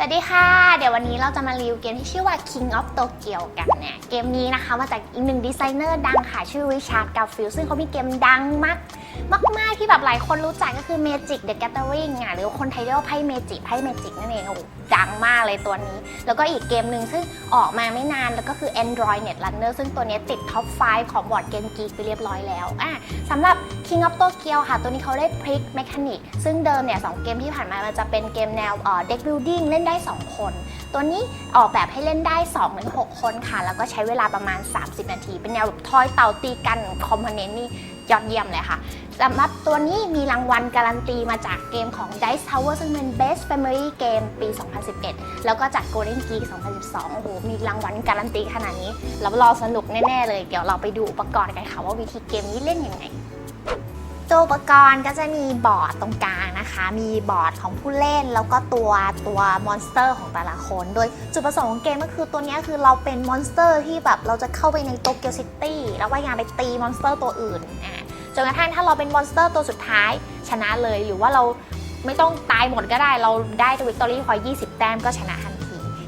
สวัสดีค่ะ เดี๋ยววันนี้เราจะมารีวิวเกมที่ชื่อว่า King of Tokyo กันเนี่ย เกมนี้นะคะมาจากอีกหนึ่งดีไซเนอร์ดังค่ะ ชื่อริชาร์ดกาฟิลซึ่งเขามีเกมดังมาก มาก ๆ ที่แบบหลายคนรู้จักก็คือ Magic the Gathering อะหรือคนไทยเรียกว่าไพ่เมจิไพ่เมจิกนั่นเองโอ้ดังมากเลยตัวนี้ แล้วก็อีกเกมหนึ่งซึ่งออกมาไม่นานแล้วก็คือ Android Net Runner ซึ่งตัวนี้ติดท็อป 5 ของบอร์ดเกมกีไปเรียบร้อยแล้วอะสำหรับ King of Tokyo ค่ะ ตัวนี้เขาได้พลิกเมคานิกซึ่งเดิมเนี่ยสองเกมที่ผ่านมามันจะเป็นเกมแนวเอ่อ deck building เล่นได้ 2 คน ตัวนี้ออกแบบให้เล่นได้2-6คนค่ะ แล้วก็ใช้เวลาประมาณ 30 นาที เป็นแนวแบบทอยเต่าตีกันคอมโพเนนต์นี่ ยอดเยี่ยมเลยค่ะสำหรับตัวนี้มีรางวัลการันตีมาจากเกมของ Dice Tower ซึ่งเป็น Best Family Game ปี 2011 แล้วก็จาก Golden Geek 2012 โอ้โห มีรางวัลการันตีขนาดนี้รับรองสนุกแน่ ๆ เลย เดี๋ยวเราไปดูอุปกรณ์กันค่ะว่าวิธีเกมนี้เล่นยังไง ตัวอุปกรณ์ก็จะมีบอร์ดตรงกลางนะคะ มีบอร์ดของผู้เล่นแล้วก็ตัวตัวมอนสเตอร์ของแต่ละคน โดยจุดประสงค์ของเกมก็คือตัวนี้คือเราเป็นมอนสเตอร์ที่แบบเราจะเข้าไปในโตเกียวซิตี้แล้วพยายามไปตีมอนสเตอร์ตัวอื่นอะจนกระทั่งถ้าเราเป็นมอนสเตอร์ตัวสุดท้ายชนะเลยหรือว่าเราไม่ต้องตายหมดก็ได้เราได้ตัววิกตอรี่พอย20 แต้มก็ชนะ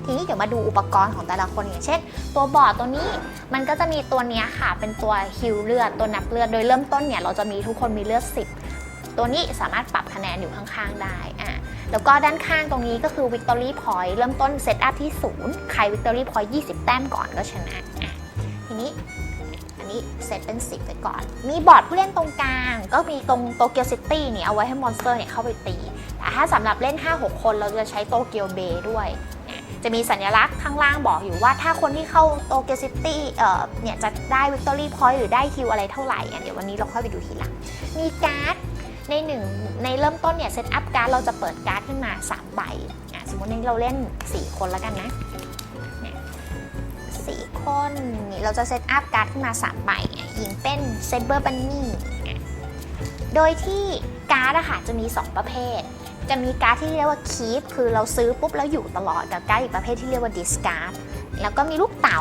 ทีนี้เดี๋ยวมาดูอุปกรณ์ของแต่ละคนอย่างเช่น ตัวบอร์ดตัวนี้มันก็จะมีตัวนี้ค่ะ เป็นตัวฮิลเลือดตัวนับเลือดโดยเริ่มต้นเนี่ยเราจะมีทุกคนมีเลือด 10 ตัวนี้สามารถปรับคะแนนอยู่ข้างๆได้อะแล้วก็ด้านข้างตรงนี้ก็คือ Victory Point เริ่มต้นเซตอัพที่ 0 ใคร Victory Point 20 แต้มก่อนก็ชนะอะทีนี้อันนี้เซตเป็น 10 ไปก่อน มีบอร์ดผู้เล่นตรงกลาง ก็มีตรงโตเกียวซิตี้เนี่ยเอาไว้ให้มอนสเตอร์เนี่ยเข้าไปตีแต่ถ้าสำหรับเล่น 5-6 คนเราจะใช้โตเกียวเบย์ด้วย จะมีสัญลักษณ์ข้างล่างบอกอยู่ว่าถ้าคนที่เข้าโตเกียวซิตี้เอ่อเนี่ยจะได้วิกตอรี่พอยต์หรือได้คิวอะไรเท่าไหร่อะเดี๋ยววันนี้เราค่อยไปดูทีหลัง มีการ์ดในหนึ่งในเริ่มต้นเนี่ยเซตอัพการ์ดเราจะเปิดการ์ดขึ้นมา 3 ใบอะสมมตินี้เราเล่น 4 คนแล้วกันนะสี่คนนี่เราจะเซตอัพการ์ดขึ้นมา3ใบอะหญิงเป็นเซเบอร์บันนี่โดยที่การ์ดอะค่ะจะมี 2 ประเภท จะมีการ์ดที่เรียกว่า keep คือเราซื้อปุ๊บแล้วอยู่ตลอดกับการ์ดอีกประเภทที่เรียกว่า discard แล้วก็มีลูกเต๋า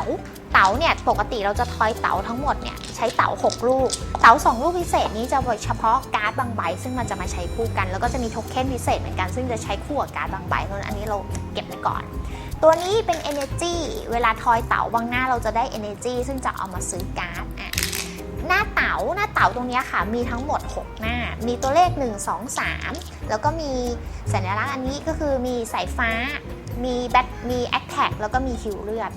เต๋าเนี่ยปกติเราจะทอยเต๋าทั้งหมดเนี่ยใช้เต๋า 6 ลูก เต๋า 2 ลูกพิเศษนี้จะเฉพาะการ์ดบางใบ ซึ่งมันจะมาใช้คู่กัน แล้วก็จะมีโทเค็นพิเศษเหมือนกัน ซึ่งจะใช้คู่กับการ์ดบางใบเพราะนั้นอันนี้เราเก็บไว้ก่อน ตัวนี้เป็น energy เวลาทอยเต๋าบางหน้าเราจะได้ energy ซึ่งจะเอามาซื้อการ์ดอะหน้าเตาหน้าเต๋าตรงนี้ค่ะมีทั้งหมด 6 หน้า มีตัวเลข 1 2 3 แล้วก็มีสัญลักษณ์อันนี้ก็คือมีสายฟ้า มีแบทมีแอคแท็กแล้วก็มีฮิวเลือด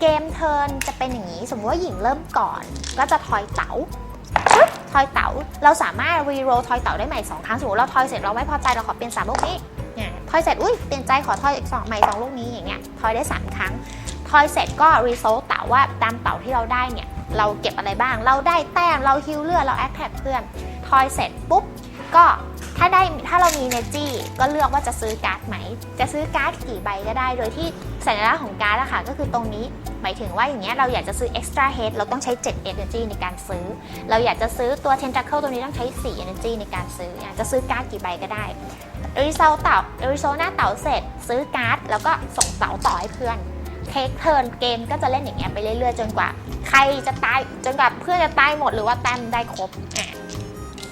เกมเทิร์นจะเป็นอย่างนี้ สมมติว่าหญิงเริ่มก่อน ก็จะทอยเต๋าทอยเต๋าเราสามารถรีโรลทอยเต๋าได้ใหม่สองครั้งสมมติเราทอยเสร็จเราไม่พอใจเราขอเปลี่ยนสามลูกนี้เนี่ยทอยเสร็จอุ้ยเปลี่ยนใจขอทอยอีกสองใหม่สองลูกนี้อย่างเงี้ยทอยได้สามครั้งทอยเสร็จก็รีโซลเต๋าว่าตามเต๋าที่เราได้เนี่ย เราเก็บอะไรบ้าง เราได้แต้ม เราฮิวเลือด เราแอคแท็กเพื่อน ทอยเสร็จปุ๊บ ก็ถ้าได้ถ้าเรามีเนจี้ก็เลือกว่าจะซื้อการ์ดไหม จะซื้อการ์ดกี่ใบก็ได้ โดยที่สัญลักษณ์ของการ์ดอะค่ะก็คือตรงนี้ หมายถึงว่าอย่างเงี้ยเราอยากจะซื้อ extra head เราต้องใช้ 7 energy ในการซื้อ เราอยากจะซื้อตัว tentacle ตัวนี้ต้องใช้ 4 energy ในการซื้ออยากจะซื้อการ์ดกี่ใบก็ได้รีโซเต่ารีโซหน้าเต่าเสร็จ ซื้อการ์ดแล้วก็ส่งเต่าต่อให้เพื่อน เทคเทิร์นเกมก็จะเล่นอย่างเงี้ยไปเรื่อยๆ จนกว่า ใครจะตายจนกว่าเพื่อนจะตายหมดหรือว่าแต้มได้ครบอะ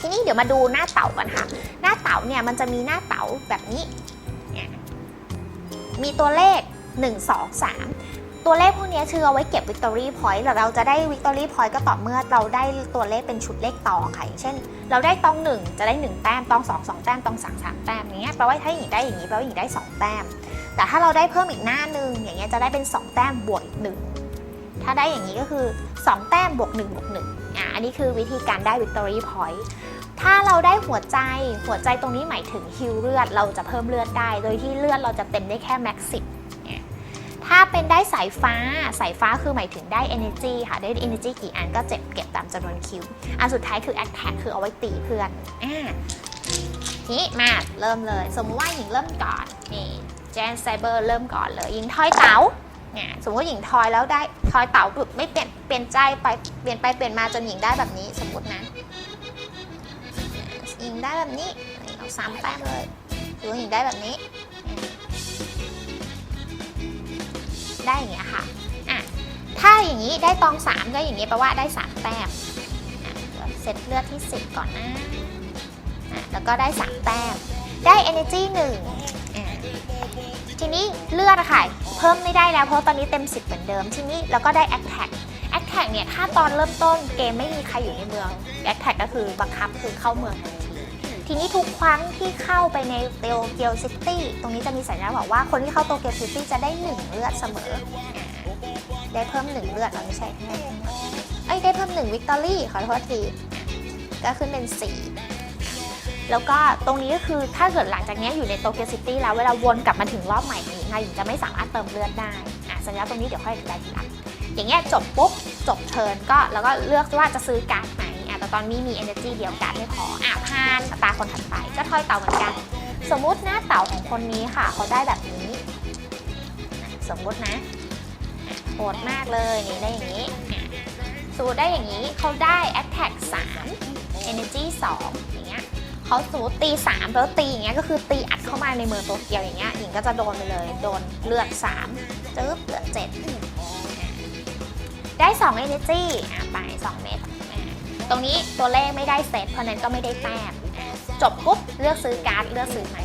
ทีนี้เดี๋ยวมาดูหน้าเต่ากันค่ะ หน้าเต่าเนี่ยมันจะมีหน้าเต่าแบบนี้ มีตัวเลข 1 2 3 ตัวเลขพวกนี้คือเอาไว้เก็บ Victory Point แล้วเราจะได้ Victory Point ก็ต่อเมื่อเราได้ตัวเลขเป็นชุดเลขตองค่ะอย่างเช่น เราได้ตอง 1 จะได้ 1 แต้มตอง 2 2 แต้มตอง 3 3 แต้มอย่างเงี้ยแปลว่าถ้าหญิงได้อย่างนี้แปลว่าหญิงได้ 2 แต้ม แต่ถ้าเราได้เพิ่มอีกหน้าหนึ่งอย่างเงี้ยจะได้เป็น 2 แต้มบวกอีกหนึ่งถ้าได้อย่างนี้ก็คือ 2 แต้มบวก1บวก1อะอันนี้คือวิธีการได้ Victory Point ถ้าเราได้หัวใจหัวใจตรงนี้หมายถึงฮิวเลือดเราจะเพิ่มเลือดได้ โดยที่เลือดเราจะเต็มได้แค่แม็กซิบ ถ้าเป็นได้สายฟ้า สายฟ้าคือหมายถึงได้ energy ค่ะ ได้ energy กี่อันก็เจ็บเก็บตามจำนวนคิว อันสุดท้ายคือ attack คือเอาไว้ตีเพื่อน อ่าทีนี้มาเริ่มเลย สมมติว่าหญิงเริ่มก่อน นี่แจนไซเบอร์เริ่มก่อนเลย หญิงทอยเต๋าเนี่ยสมมติว่าหญิงทอยแล้วได้ทอยเต๋าบุบไม่เปลี่ยนเปลี่ยนใจไปเปลี่ยนไปเปลี่ยนมาจนหญิงได้แบบนี้สมมตินะหญิงได้แบบนี้เอาสามแต้มเลยหรือหญิงได้แบบนี้ ได้อย่างเงี้ยค่ะอะ ถ้าอย่างนี้ได้ตองสามก็อย่างนี้แปลว่าได้สามแต้มเดี๋ยวเซตเลือดที่สิบก่อนนะอะแล้วก็ได้สามแต้ม ได้ energy หนึ่งอะทีนี้เลือดอะค่ะเพิ่มไม่ได้แล้วเพราะตอนนี้เต็ม 10 เหมือนเดิม ทีนี้เราก็ได้ Attack Attack เนี่ยถ้าตอนเริ่มต้นเกมไม่มีใครอยู่ในเมือง Attack ก็คือบังคับคือเข้าเมืองทันที ทีนี้ทุกครั้งที่เข้าไปในโตเกียวซิตี้ตรงนี้จะมีสัญลักษณ์บอกว่าคนที่เข้าโตเกียวซิตี้จะได้ 1 เลือดเสมอ ได้เพิ่ม 1 เลือดเราไม่ใช่เอ้ยได้เพิ่ม 1 วิกตอรี่ขอโทษที ก็ขึ้นเป็น 4 แล้วก็ตรงนี้ก็คือถ้าเกิดหลังจากนี้อยู่ในโตเกียวซิตี้แล้วเวลาวนกลับมาถึงรอบใหม่ของหญิงอะหญิงจะไม่สามารถเติมเลือดได้อะสัญลักษณ์ตรงนี้เดี๋ยวค่อยอธิบายทีหลังอย่างเงี้ยจบปุ๊บจบเทิร์นก็แล้วก็เลือกว่าจะซื้อการ์ดไหนอ่ ตอนนี้มี energy เดียวการ์ดไม่พออะผ่านตาคนถัดไปก็ทอยเต่าเหมือนกัน สมมุติหน้าเต่าของคนนี้ค่ะ เขาได้แบบนี้ สมมุตินะโหดมากเลยนี่ได้อย่างนี้สมมติได้อย่างนี้เขาได้ attack 3 energy 2อย่างเงี้ยเขาสมมติตี 3 แล้วตีอย่างเงี้ยก็คือตีอัดเข้ามาในเมืองโตเกียวอย่างเงี้ยหญิงก็จะโดนไปเลยโดนเลือด3จึ๊บเลือด7ได้ 2 energy อะไป2เม็ดอะ ตรงนี้ตัวเลขไม่ได้เซตเพราะนั้นก็ไม่ได้แต้มจบปุ๊บเลือกซื้อการ์ดเลือกซื้อไหม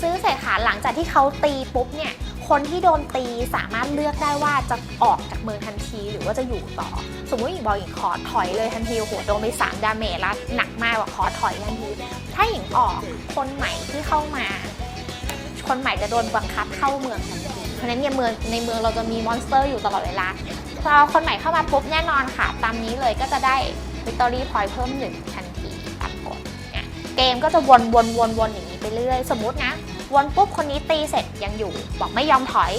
ซื้อเสร็จค่ะหลังจากที่เขาตีปุ๊บเนี่ยคนที่โดนตีสามารถเลือกได้ว่าจะออกจากเมืองทันทีหรือว่าจะอยู่ต่อ สมมติหญิงบอกหญิงขอถอยเลยทันทีโอ้โหโดนไปสามดาเมจแล้วหนักมากกว่าขอถอยทันทีถ้าหญิงออกคนใหม่ที่เข้ามา คนใหม่จะโดนบังคับเข้าเมืองทันทีเพราะฉะนั้นเนี่ยเมืองในเมืองเราจะมีมอนสเตอร์อยู่ตลอดเวลาพอคนใหม่เข้ามาปุ๊บแน่นอนค่ะ ตามนี้เลยก็จะได้ วิกตอรี่พอยต์เพิ่มหนึ่งทันทีตามกฎอะเกมก็จะวนวนวนวนอย่างนี้ไปเรื่อย สมมตินะ วนปุ๊บคนนี้ตีเสร็จยังอยู่ บอกไม่ยอมถอย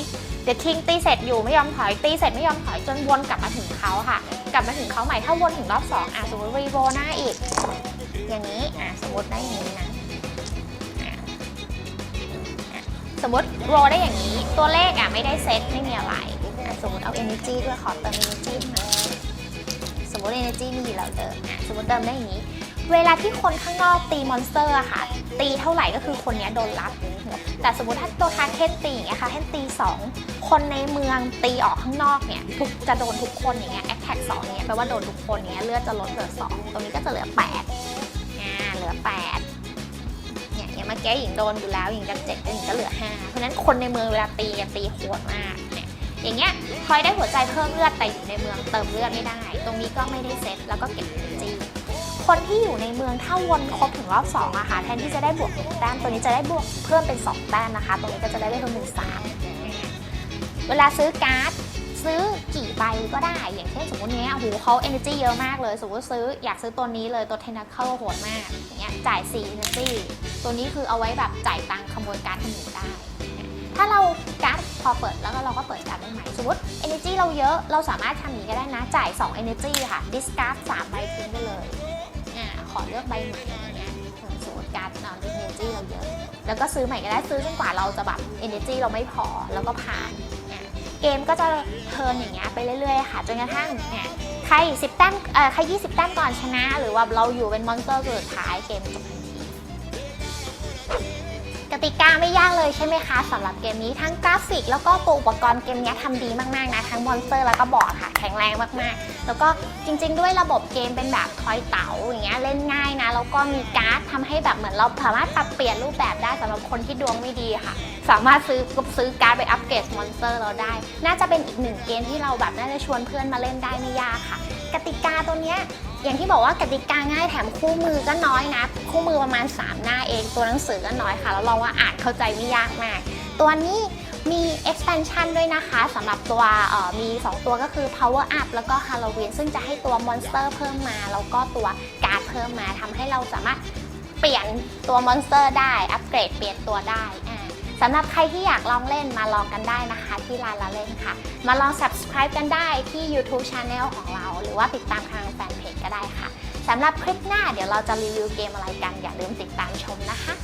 เด e k คิงตีเสร็จอยู่ไม่ยอมถอยตีเสร็จไม่ยอมถอยจนวนกลับมาถึงเขาค่ะ กลับมาถึงเขาใหม่ถ้าวนถึงรอบสองอะสมมติรีโวหน้าอีก อย่างนี้อะสมมติได้อย่างนี้นะสมมติโรได้อย่างนี้ตัวเลขอะไม่ได้เซตไม่มีอะไร สมมติเอา energy ด้วยขอเติม energy มา มมติ energy มีอยู่แล้วเดิมอะสมมติเติมได้อย่างนี้ เวลาที่คนข้างนอกตีมอนสเตอร์อะค่ะ ตีเท่าไหร่ก็คือคนนี้โดนรับแต่สมมติถ้าตัวทาเคนตีอย่างเงี้ยค่ะเคนตี 2 คนในเมืองตีออกข้างนอกเนี่ยทุกจะโดนทุกคนอย่างเงี้ยแอคแท็กสองเนี่ยแปลว่าโดนทุกคนอย่างเงี้ยเลือดจะลดเหลือ 2 ตรงนี้ก็จะเหลือ8อ่าเหลือ 8เนี่ยอย่างเมื่อกี้หญิงโดนอยู่แล้วหญิงจะเจ็ดหญิงก็เหลือ5เพราะฉะนั้นคนในเมืองเวลาตีตีโหดมาก อย่างเงี้ยคอยได้หัวใจเพิ่มเลือดแต่อยู่ในเมืองเติมเลือดไม่ได้ ตรงนี้ก็ไม่ได้เซตแล้วก็เก็บจีคนที่อยู่ในเมืองถ้าวนครบถึงรอบ2อะค่ะแทนที่จะได้บวกหนึ่งแต้มตัวนี้จะได้บวกเพิ่มเป็น 2 แต้มนะคะ ตรงนี้ก็จะได้เพิ่มเป็น3เวลาซื้อการ์ดซื้อกี่ใบก็ได้ อย่างเช่นสมมติเนี้ยโอ้โหเขา energy เยอะมากเลย สมมติซื้ออยากซื้อตัวนี้เลยตัวเทนัคเคิลโหดมากอย่างเงี้ยจ่าย4 energy ตัวนี้คือเอาไว้แบบจ่ายตังค์ขโมยการ์ดคนอื่นได้ พอเปิดแล้วก็เราก็เปิดการ์ดได้ใหม่สมมติ energy เราเยอะเราสามารถทำอย่างนี้ก็ได้นะ จ่าย 2 energy ค่ะ discard 3ใบทิ้งไปเลยอ่าขอเลือกใบใหม่อย่างเงี้ยสมมติการ์ดนอน energy เราเยอะ แล้วก็ซื้อใหม่ก็ได้ซื้อจนกว่าเราจะแบบ energy เราไม่พอแล้วก็ผ่านเกมก็จะเทิร์นอย่างเงี้ยไปเรื่อยๆค่ะจนกระทั่งเนี่ยใคร 10 แต้มเอ่อใคร 20 แต้มก่อนชนะ หรือว่าเราอยู่เป็นมอนสเตอร์สุดท้ายเกมจบ ติกาไม่ยากเลยใช่ไหมคะสำหรับเกมนี้ทั้งกราฟิก แล้วก็ตัวอุปกรณ์เกมนี้ทำดีมากๆนะทั้งมอนสเตอร์แล้วก็บอร์ดค่ะแข็งแรงมากๆ แล้วก็จริง ๆ ด้วยระบบเกมเป็นแบบทอยเต๋าอย่างเงี้ยเล่นง่ายนะแล้วก็มีการ์ดทำให้แบบเหมือนเราสามารถปรับเปลี่ยนรูปแบบได้สำหรับคนที่ดวงไม่ดีค่ะ สามารถซื้อซื้อการ์ดไปอัปเกรดมอนสเตอร์เราได้ น่าจะเป็นอีกหนึ่งเกมที่เราแบบน่าจะชวนเพื่อนมาเล่นได้ไม่ยากค่ะ กติกาตัวเนี้ยอย่างที่บอกว่ากติกาง่ายแถมคู่มือก็น้อยนะ คู่มือประมาณ 3 หน้า ตัวหนังสือก็น้อยค่ะแล้วลองว่าอ่านเข้าใจไม่ยากมาก ตัวนี้มี expansion ด้วยนะคะสำหรับตัวเอ่อมี 2 ตัวก็คือ power up แล้วก็ halloween ซึ่งจะให้ตัว monster เพิ่มมา แล้วก็ตัวการ์ดเพิ่มมาทำให้เราสามารถเปลี่ยนตัว monster ได้ อัปเกรดเปลี่ยนตัวได้สำหรับใครที่อยากลองเล่นมาลองกันได้นะคะที่ลานละเล่นค่ะ มาลอง subscribe กันได้ที่ YouTube Channel ของเรา หรือว่าติดตามทางแฟนเพจก็ได้ค่ะ สำหรับคลิปหน้าเดี๋ยวเราจะรีวิวเกมอะไรกันอย่าลืมติดตามชมนะคะ